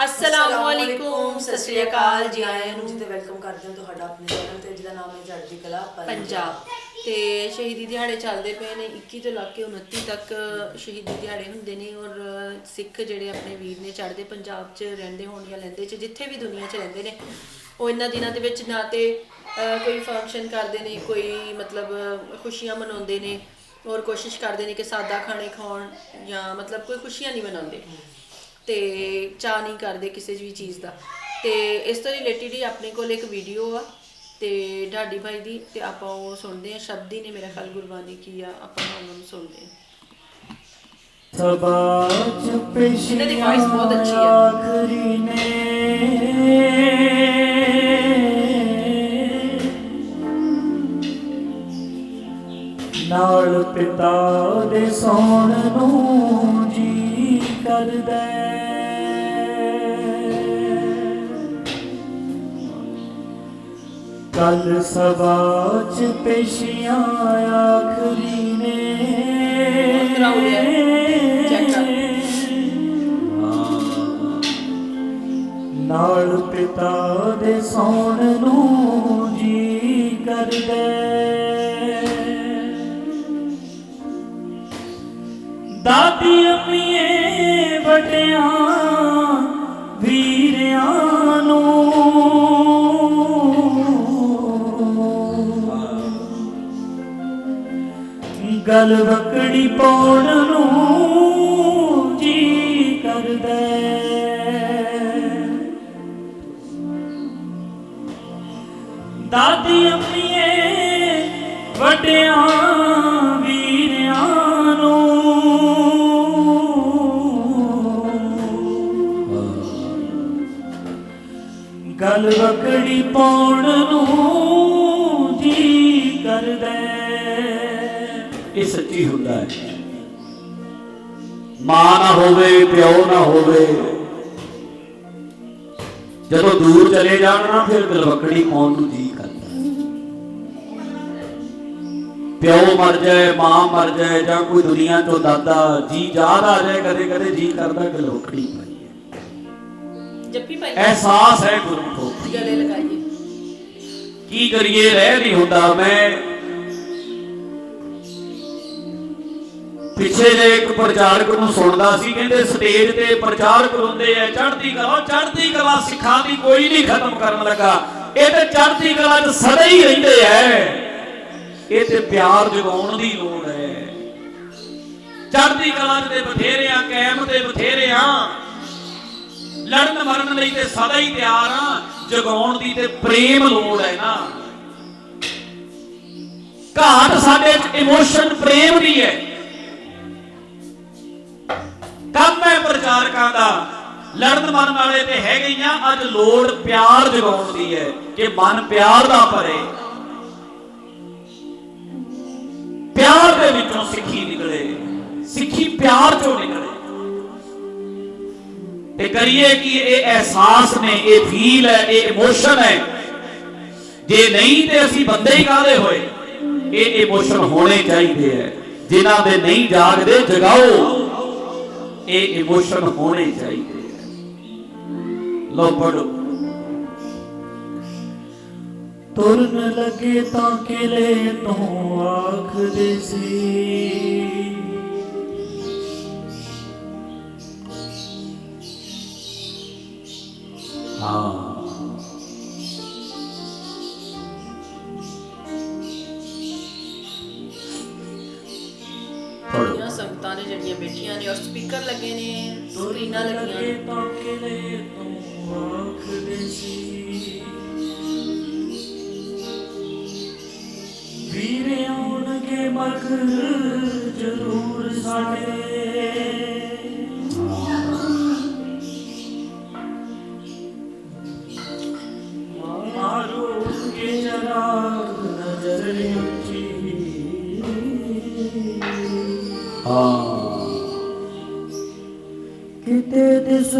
ਅਸਲਾਮ ਵਾਲੇਕੁਮ ਸਤਿ ਸ਼੍ਰੀ ਅਕਾਲ ਜੀ ਆਇਆਂ ਨੂੰ ਤੇ ਵੈਲਕਮ ਕਰਦੇ ਹਾਂ ਤੁਹਾਡਾ ਆਪਣੇ ਚੈਨਲ ਤੇ ਜਿਹਦਾ ਨਾਮ ਹੈ ਚੜ੍ਹਦੀ ਕਲਾ ਪੰਜਾਬ ਤੇ ਸ਼ਹੀਦੀ ਦਿਹਾੜੇ ਚੱਲਦੇ ਪਏ ਨੇ 21 ਤੋਂ ਲੈ ਕੇ 29 ਤੱਕ ਸ਼ਹੀਦੀ ਦਿਹਾੜੇ ਹੁੰਦੇ ਨੇ ਔਰ ਸਿੱਖ ਜਿਹੜੇ ਆਪਣੇ ਵੀਰ ਨੇ ਚੜ੍ਹਦੇ ਪੰਜਾਬ 'ਚ ਰਹਿੰਦੇ ਹੋਣ ਜਾਂ ਲੈਂਦੇ 'ਚ ਜਿੱਥੇ ਵੀ ਦੁਨੀਆ 'ਚ ਰਹਿੰਦੇ ਨੇ ਉਹ ਇਹਨਾਂ ਦਿਨਾਂ ਦੇ ਵਿੱਚ ਨਾ ਤੇ ਕੋਈ ਫੰਕਸ਼ਨ ਕਰਦੇ ਨੇ ਕੋਈ ਮਤਲਬ ਖੁਸ਼ੀਆਂ ਮਨਾਉਂਦੇ ਨੇ ਔਰ ਕੋਸ਼ਿਸ਼ ਕਰਦੇ ਨੇ ਕਿ ਸਾਦਾ ਖਾਣੇ ਖਾਣ ਜਾਂ ਮਤਲਬ ਕੋਈ ਖੁਸ਼ੀਆਂ ਨਹੀਂ ਮਨਾਉਂਦੇ ਤੇ ਚਾਹ ਨਹੀਂ ਕਰਦੇ ਕਿਸੇ ਵੀ ਚੀਜ਼ ਦਾ। ਤੇ ਇਸ ਤੋਂ ਰਿਲੇਟਡ ਹੀ ਆਪਣੇ ਕੋਲ ਇੱਕ ਵੀਡੀਓ ਆ ਤੇ ਢਾਡੀ ਭਾਈ ਦੀ ਤੇ ਆਪਾਂ ਉਹ ਸੁਣਦੇ ਆ ਸ਼ਬਦ ਹੀ ਨੇ ਮੇਰਾ ਖਿਆਲ ਗੁਰਬਾਣੀ ਕੀ ਆ ਆਪਾਂ ਉਹਨਾਂ ਨੂੰ ਸੁਣਦੇ ਆ ਸਭਾ ਚ ਇਹਨਾਂ ਦੀ voice ਬਹੁਤ ਅੱਛੀ ਹੈ। ਆਖਰੀ ਨੇ। ਨਾਲ ਪਿਤਾ ਦੇ ਸੌਣ ਨੂੰ ਕਰਦਾ ਕੱਲ ਸਭਾ ਚ ਪੇਸ਼ੀਆਂ ਆਖਰੀ ਨੇ। ਗਲ ਵਕੜੀ ਪਾਉਣ ਨੂੰ ਗਲ ਵਕੜੀ ਪਾਉਣ ਨੂੰ ਜੀ ਕਰਦਾ ਇਹ ਸੱਚੀ ਹੁੰਦਾ ਹੈ। ਮਾਂ ਨਾ ਹੋਵੇ, ਪਿਓ ਨਾ ਹੋਵੇ, ਜਦੋਂ ਦੂਰ ਚਲੇ ਜਾਣ ਨਾ, ਫਿਰ ਗਲਵਕੜੀ ਪਾਉਣ ਨੂੰ ਜੀ ਕਰਦਾ ਪਿਓ ਮਰ ਜਾਏ, ਮਾਂ ਮਰ ਜਾਏ, ਜਾਂ ਕੋਈ ਦੁਨੀਆ ਤੋਂ ਦਾਦਾ, ਜੀ ਯਾਦ ਆ ਜਾਏ ਕਦੇ ਕਦੇ ਜੀ ਕਰਦਾ ਗਲਵਕੜੀ ਪਾਈਏ ਜੱਫੀ ਅਹਿਸਾਸ ਹੈ ਗੁਰਮੁਖੋ। ਗਲੇ ਲਗਾਈਏ। ਕੀ ਕਰੀਏ ਰਹਿ ਨਹੀਂ ਹੁੰਦਾ ਮੈਂ। ਪਿੱਛੇ ਜੇ ਇੱਕ ਪ੍ਰਚਾਰਕ ਨੂੰ ਸੁਣਦਾ ਸੀ ਕਹਿੰਦੇ ਸਟੇਜ ਤੇ ਪ੍ਰਚਾਰਕ ਹੁੰਦੇ ਐ ਚੜ੍ਹਦੀ ਕਲਾ ਚੜ੍ਹਦੀ ਕਲਾ ਸਿੱਖਾਂ ਦੀ ਕੋਈ ਨਹੀਂ ਖਤਮ ਕਰਨ ਲੱਗਾ। ਇਹ ਤੇ ਚੜ੍ਹਦੀ ਕਲਾ 'ਚ ਸਦਾ ਹੀ ਰਹਿੰਦੇ ਐ ਇਹ ਤੇ ਪਿਆਰ ਜਗਾਉਣ ਦੀ ਲੋੜ ਹੈ। ਚੜ੍ਹਦੀ ਕਲਾ 'ਚ ਤੇ ਬਥੇਰਿਆਂ ਕਾਇਮ ਤੇ ਬਥੇਰਿਆਂ ਲੜਨ ਮਰਨ ਲਈ ਤੇ ਸਦਾ ਹੀ ਤਿਆਰ ਆ। ਜਗਾਉਣ ਦੀ ਤੇ ਪ੍ਰੇਮ ਲੋੜ ਹੈ ਨਾ। ਘਾਟ ਸਾਡੇ ਚ ਇਮੋਸ਼ਨ ਪ੍ਰੇਮ ਦੀ ਹੈ। ਕੰਮ ਹੈ ਪ੍ਰਚਾਰਕਾਂ ਦਾ। ਲੜਨ ਮਰਨ ਵਾਲੇ ਤੇ ਹੈਗੇ ਹੀ ਆ। ਅੱਜ ਲੋੜ ਪਿਆਰ ਜਗਾਉਣ ਦੀ ਹੈ ਕਿ ਮਨ ਪਿਆਰ ਦਾ ਭਰੇ। ਪਿਆਰ ਦੇ ਵਿੱਚੋਂ ਸਿੱਖੀ ਨਿਕਲੇ। ਸਿੱਖੀ ਪਿਆਰ ਚੋਂ ਨਿਕਲੇ। ਤੇ ਕਰੀਏ ਕਿ ਇਹ ਅਹਿਸਾਸ ਨੇ, ਇਹ ਫੀਲ ਹੈ, ਇਹ ਇਮੋਸ਼ਨ ਹੈ। ਜੇ ਨਹੀਂ ਤੇ ਅਸੀਂ ਬੰਦੇ ਹੀ ਕਾਹਦੇ ਹੋਏ? ਇਹ ਇਮੋਸ਼ਨ ਹੋਣੇ ਚਾਹੀਦੇ ਹੈ। ਜਿਨ੍ਹਾਂ ਦੇ ਨਹੀਂ ਜਾਗਦੇ, ਜਗਾਓ। ਇਹ ਇਮੋਸ਼ਨ ਹੋਣੇ ਚਾਹੀਦੇ ਹੈ। ਲੋ ਪੜੋ ਤੁਰਨ ਲੱਗੇ ਤਾਂ ਕਿਲੇ ਤੋਂ ਆਖਦੇ ਸੀ। ਹਾਂ। ਪੜੋ ਇਹ ਸੰਗਤਾਂ ਨੇ ਜਿਹੜੀਆਂ ਬੈਠੀਆਂ ਨੇ ਔਰ ਸਪੀਕਰ ਲੱਗੇ ਨੇ ਤੁਰਨ ਸਕਰੀਨਾਂ ਲੱਗੀਆਂ ਲੱਗੇ ਨੇ ਤਾਂ ਕਿਲੇ ਤੋਂ ਆਖਦੇ ਸੀ। ਵੀਰੇ ਆਉਣਗੇ ਮਗਰ ਜ਼ਰੂਰ ਸਾਡੇ।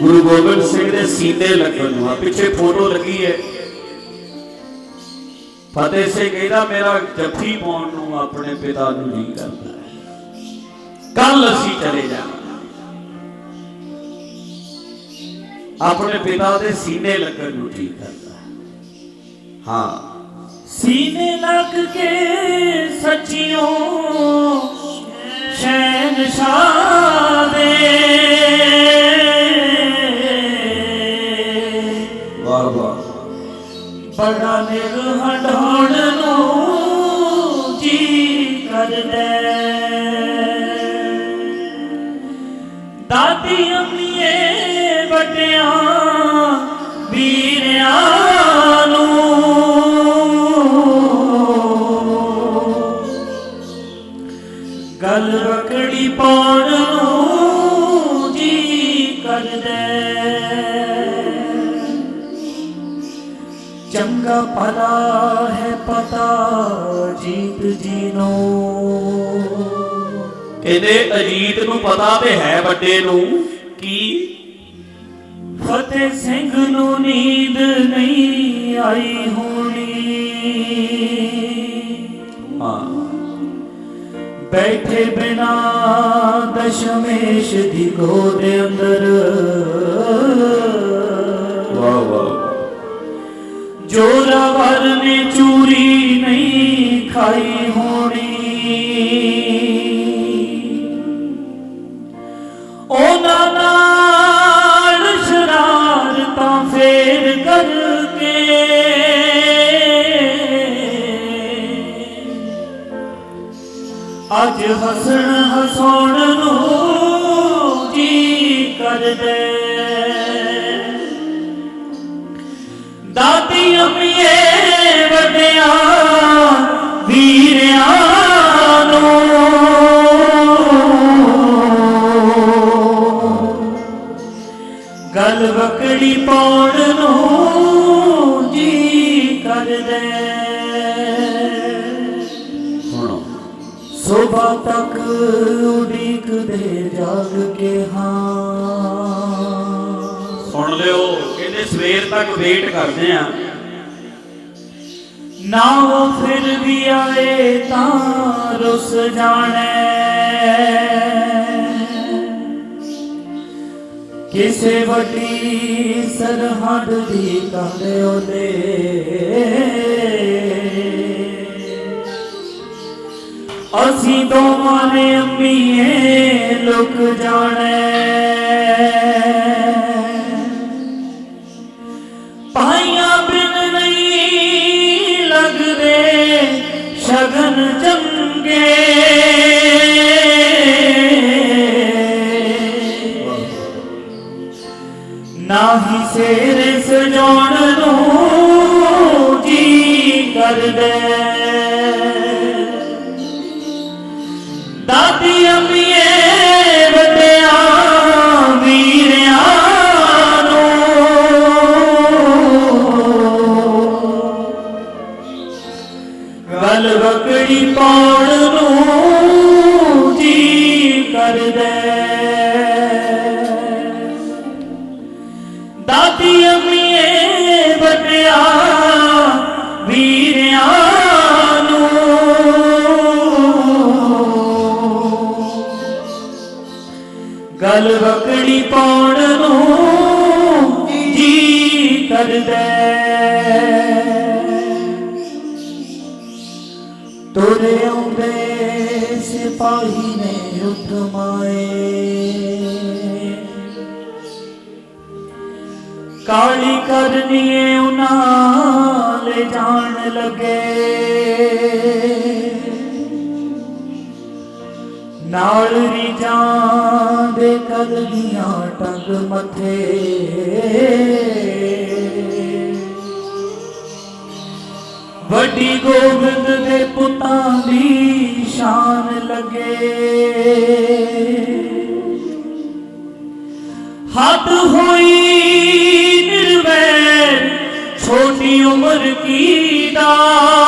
ਗੁਰੂ ਗੋਬਿੰਦ ਸਿੰਘ ਦੇ ਸੀਨੇ ਲੱਗਣ ਨੂੰ ਆ, ਪਿੱਛੇ ਫੋਟੋ ਲੱਗੀ ਹੈ। ਫਤਿਹ ਸਿੰਘ ਕਹਿੰਦਾ ਮੇਰਾ ਜੱਫੀ ਪਾਉਣ ਨੂੰ ਆਪਣੇ ਪਿਤਾ ਨੂੰ ਜੀ ਕਰਦਾ ਕੱਲ ਅਸੀਂ ਚਲੇ ਜਾਣਾ ਆਪਣੇ ਪਿਤਾ ਦੇ ਸੀਨੇ ਲੱਗਣ ਨੂੰ ਜੀ ਕਰਦਾ ਹਾਂ। ਸੀਨੇ ਲੱਗ ਕੇ ਸੱਚਿਓ ਸ਼ਹਿਨशाह ਬੜਾ ਨਿਗ ਨੂੰ ਜੀ ਕਰਦਾ ਦਾਦੀ ਅੰਮੀਏ ਵੱਡਿਆਂ ਭਲਾ ਹੈ ਪਤਾ ਜੀਤ ਜੀ ਨੂੰ ਕਹਿੰਦੇ ਅਜੀਤ ਨੂੰ ਪਤਾ ਤੇ ਹੈ ਵੱਡੇ ਨੂੰ ਕੀ ਫਤਿਹ ਸਿੰਘ ਨੂੰ ਨੀਂਦ ਨਹੀਂ ਆਈ ਹੋਣੀ। ਬੈਠੇ ਬਿਨਾ ਦਸ਼ਮੇਸ਼ ਦੀ ਗੋਦ ਅੰਦਰ। ਵਾਹ ਵਾਹ। ਜੋਰਾਵਰ ਨੇ ਚੂਰੀ ਨਹੀਂ ਖਾਈ ਹੋਣੀ। ਉਹਨਾਂ ਨਾਲ ਸ਼ਰਾਰਤਾਂ ਫੇਰ ਕਰਕੇ। ਅੱਜ ਹਸਣ ਹਸਾਉਣ ਨੂੰ ਜੀ ਕਰਦੇ। ਪਾਉਣ ਨੂੰ ਜੀ ਕਰਦੇ। ਸੁਣੋ। ਸੁਬਾ ਤੱਕ ਉਡੀਕਦੇ ਜਾਗ ਕੇ ਹਾਂ। ਸੁਣ ਲਿਓ ਕਹਿੰਦੇ ਸਵੇਰ ਤੱਕ ਵੇਟ ਕਰਦੇ ਆ। ਨਾ ਉਹ ਫਿਰ ਵੀ ਆਏ ਤਾਂ ਰੁੱਸ ਜਾਣੇ। ਕਿਸੇ ਵੱਡੀ ਸਰਹੱਦ ਦੀ ਕੰਧ ਉਹਦੇ। ਅਸੀਂ ਦੋਵਾਂ ਨੇ ਅੰਮੀਏ ਲੁਕ ਜਾਣੇ। ਪਾਈਆਂ ਬਿਨ ਨਹੀਂ ਲੱਗਦੇ ਸ਼ਗਨ ਚੰਗੇ। ਸੇਰੇ ਸਜਾਉਣ ਨੂੰ ਜੀ ਕਰਦੇ ਗਲ ਵਕੜੀ ਪਾਉਣ ਨੂੰ ਜੀ ਕਰਦੇ ਤੁਰੇ ਆਉਂਦੇ ਸਿਪਾਹੀ ਨੇ ਉਠਮਾਏ ਕਾਲੀ ਕਰਨੀਏ ਉਨਾ ਲੈ ਜਾਣ ਲੱਗੇ। ਨਾਲ ਰੀਜਾਂ ਦੇ ਕਦਗੀਆਂ ਟੰਗ ਮੱਥੇ। ਵੱਡੀ ਗੋਬਿੰਦ ਦੇ ਪੁੱਤਾਂ ਦੀ ਸ਼ਾਨ ਲੱਗੇ। ਹੱਦ ਹੋਈ ਨਿਰਵੈਰ, ਛੋਟੀ ਉਮਰ ਕੀ ਦਾ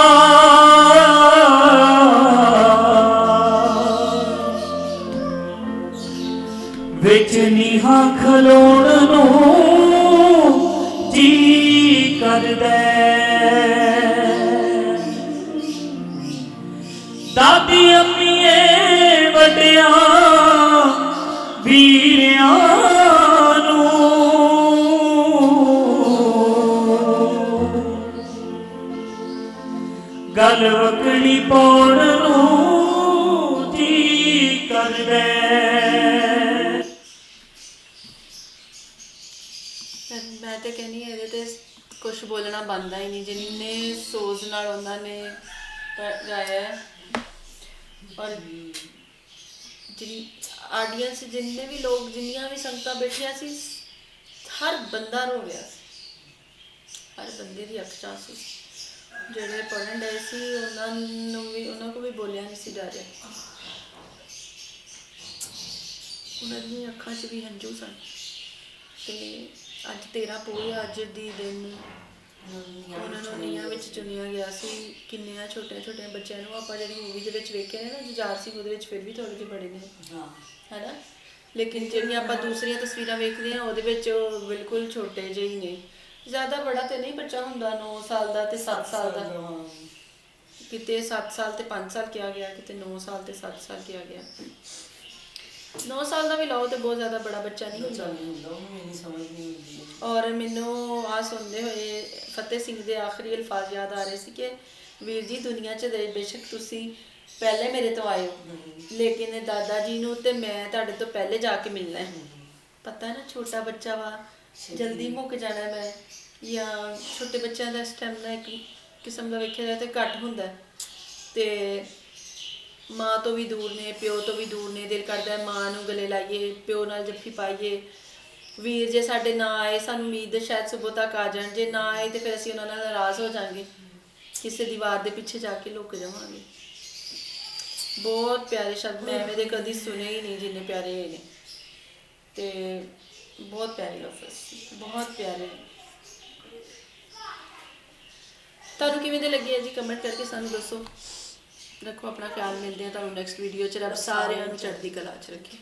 ਖਲੋਣ ਨੂੰ ਜੀ ਕਰਦਾ ਦਾਦੀ ਅੰਮੀਏ ਵੱਡਿਆਂ ਵੀਰਿਆਂ ਗੱਲ ਵਕੜੀ ਪਾਉਣ ਮੈਂ ਤੇ ਕਹਿੰਨੀ ਇਹਦੇ ਤੇ ਕੁਝ ਬੋਲਣਾ ਬੰਦਾ ਹੀ ਨਹੀਂ, ਜਿੰਨੇ ਸੋਚ ਨਾਲ ਉਹਨਾਂ ਨੇ ਗ- ਗਾਇਆ ਹੈ। ਔਰ ਜਿਨ ਆਡੀਅנס ਜਿੰਨੇ ਵੀ ਲੋਕ, ਜਿੰਨੀਆਂ ਵੀ ਸੰਗਤਾਂ ਬੈਠੀਆਂ ਸੀ, ਹਰ ਬੰਦਾ ਰੋ ਗਿਆ ਸੀ। ਹਰ ਬੰਦੇ ਦੀ ਅੱਖਾਂ ਸੀ। ਜਿਹੜੇ ਪੜਨ ਡਏ ਸੀ, ਉਹਨਾਂ ਨੂੰ ਵੀ, ਉਹਨਾਂ ਕੋ ਵੀ ਬੋਲਿਆ ਨਹੀਂ ਸੀ ਜਾ ਉਹਨਾਂ ਦੀਆਂ ਅੱਖਾਂ 'ਚ ਵੀ ਹੰਝੂ ਸਨ। ਤੇ ਅੱਜ 13 ਪੋਹ ਅੱਜ ਦੀ ਦਿਨ ਉਹਨਾਂ ਨੂੰ ਨੀਹਾਂ ਵਿੱਚ ਚੁਣਿਆ ਗਿਆ ਸੀ। ਕਿੰਨਿਆਂ ਛੋਟੇ ਛੋਟੇ ਬੱਚਿਆਂ ਨੂੰ ਆਪਾਂ ਜਿਹੜੀ ਮੂਵੀ ਦੇ ਵਿੱਚ ਵੇਖਿਆ ਨਾ ਜੁਝਾਰ ਸਿੰਘ ਉਹਦੇ ਵਿੱਚ ਫਿਰ ਵੀ ਥੋੜੇ ਜਿਹੇ ਬੜੇ ਨੇ। ਹਾਂ। ਹੈਨਾ? ਲੇਕਿਨ ਜਿਹੜੀਆਂ ਆਪਾਂ ਦੂਸਰੀਆਂ ਤਸਵੀਰਾਂ ਵੇਖਦੇ ਹਾਂ ਉਹਦੇ ਵਿੱਚ ਉਹ ਬਿਲਕੁਲ ਛੋਟੇ ਜਿਹੇ ਹੀ ਨੇ। ਜ਼ਿਆਦਾ ਬੜਾ ਤੇ ਨਹੀਂ ਬੱਚਾ ਹੁੰਦਾ 9 ਸਾਲ ਦਾ ਤੇ 7 ਸਾਲ ਦਾ। ਹਾਂ। ਕਿਤੇ 7 ਸਾਲ ਤੇ 5 ਸਾਲ ਕਿਹਾ ਗਿਆ ਕਿਤੇ 9 ਸਾਲ ਤੇ 7 ਸਾਲ ਕਿਹਾ ਗਿਆ। 9 ਸਾਲ ਦਾ ਵੀ ਲਾਓ ਤੇ ਬਹੁਤ ਜ਼ਿਆਦਾ ਬੜਾ ਬੱਚਾ ਨਹੀਂ ਹੁੰਦਾ। ਚੱਲ ਨਹੀਂ ਹੁੰਦਾ ਉਹਨੂੰ ਇੰਨੀ ਸਮਝ ਨਹੀਂ ਹੁੰਦੀ ਔਰ ਮੈਨੂੰ ਆ ਸੁਣਦੇ ਹੋਏ ਫਤਿਹ ਸਿੰਘ ਦੇ ਆਖਰੀ ਅਲਫਾਜ਼ ਯਾਦ ਆ ਰਹੇ ਸੀ ਕਿ ਵੀਰ ਜੀ ਦੁਨੀਆ 'ਚ ਦੇ ਬੇਸ਼ੱਕ ਤੁਸੀਂ ਪਹਿਲੇ ਮੇਰੇ ਤੋਂ ਆਏ ਹੋ। ਲੇਕਿਨ ਦਾਦਾ ਜੀ ਨੂੰ ਤੇ ਮੈਂ ਤੁਹਾਡੇ ਤੋਂ ਪਹਿਲੇ ਜਾ ਕੇ ਮਿਲਣਾ ਹੈ। ਪਤਾ ਨਾ ਛੋਟਾ ਬੱਚਾ ਵਾ ਜਲਦੀ ਮੁੱਕ ਜਾਣਾ ਮੈਂ। ਜਾਂ ਛੋਟੇ ਬੱਚਿਆਂ ਦਾ ਸਟੈਮਿਨਾ ਇੱਕ ਕਿਸਮ ਦਾ ਵੇਖਿਆ ਜਾਏ ਤੇ ਘੱਟ ਹੁੰਦਾ। ਤੇ ਮਾਂ ਤੋਂ ਵੀ ਦੂਰ ਨੇ, ਪਿਓ ਤੋਂ ਵੀ ਦੂਰ ਨੇ, ਦਿਲ ਕਰਦਾ ਹੈ ਮਾਂ ਨੂੰ ਗਲੇ ਲਾਈਏ, ਪਿਓ ਨਾਲ ਜੱਫੀ ਪਾਈਏ। ਵੀਰ ਜੇ ਸਾਡੇ ਨਾ ਆਏ, ਸਾਨੂੰ ਉਮੀਦ ਹੈ ਸ਼ਾਇਦ ਸਵੇਰ ਤੱਕ ਆ ਜਾਣ। ਜੇ ਨਾ ਆਏ ਤੇ ਫਿਰ ਅਸੀਂ ਉਹਨਾਂ ਨਾਲ ਨਾਰਾਜ਼ ਹੋ ਜਾਾਂਗੇ। ਕਿਸੇ ਦੀਵਾਰ ਦੇ ਪਿੱਛੇ ਜਾ ਕੇ ਲੁਕ ਜਾਵਾਂਗੇ। ਬਹੁਤ ਪਿਆਰੇ ਸ਼ਬਦ ਮੈਂ ਐਵੇਂ ਦੇ ਕਦੀ ਸੁਣੇ ਹੀ ਨਹੀਂ ਜਿੰਨੇ ਪਿਆਰੇ ਨੇ। ਤੇ ਬਹੁਤ ਪਿਆਰੇ ਲਫ਼ਜ਼ ਬਹੁਤ ਪਿਆਰੇ। ਤੁਹਾਨੂੰ ਕਿਵੇਂ ਦੇ ਲੱਗੇ ਆ ਜੀ? ਕਮੈਂਟ ਕਰਕੇ ਸਾਨੂੰ ਦੱਸੋ। ਰੱਖੋ, ਆਪਣਾ ਖਿਆਲ ਮਿਲਦੇ ਆ ਤੁਹਾਨੂੰ ਨੈਕਸਟ ਵੀਡੀਓ ਚ। ਰੱਬ ਸਾਰਿਆਂ ਨੂੰ ਚੜ੍ਹਦੀ ਕਲਾ ਚ ਰੱਖੇ।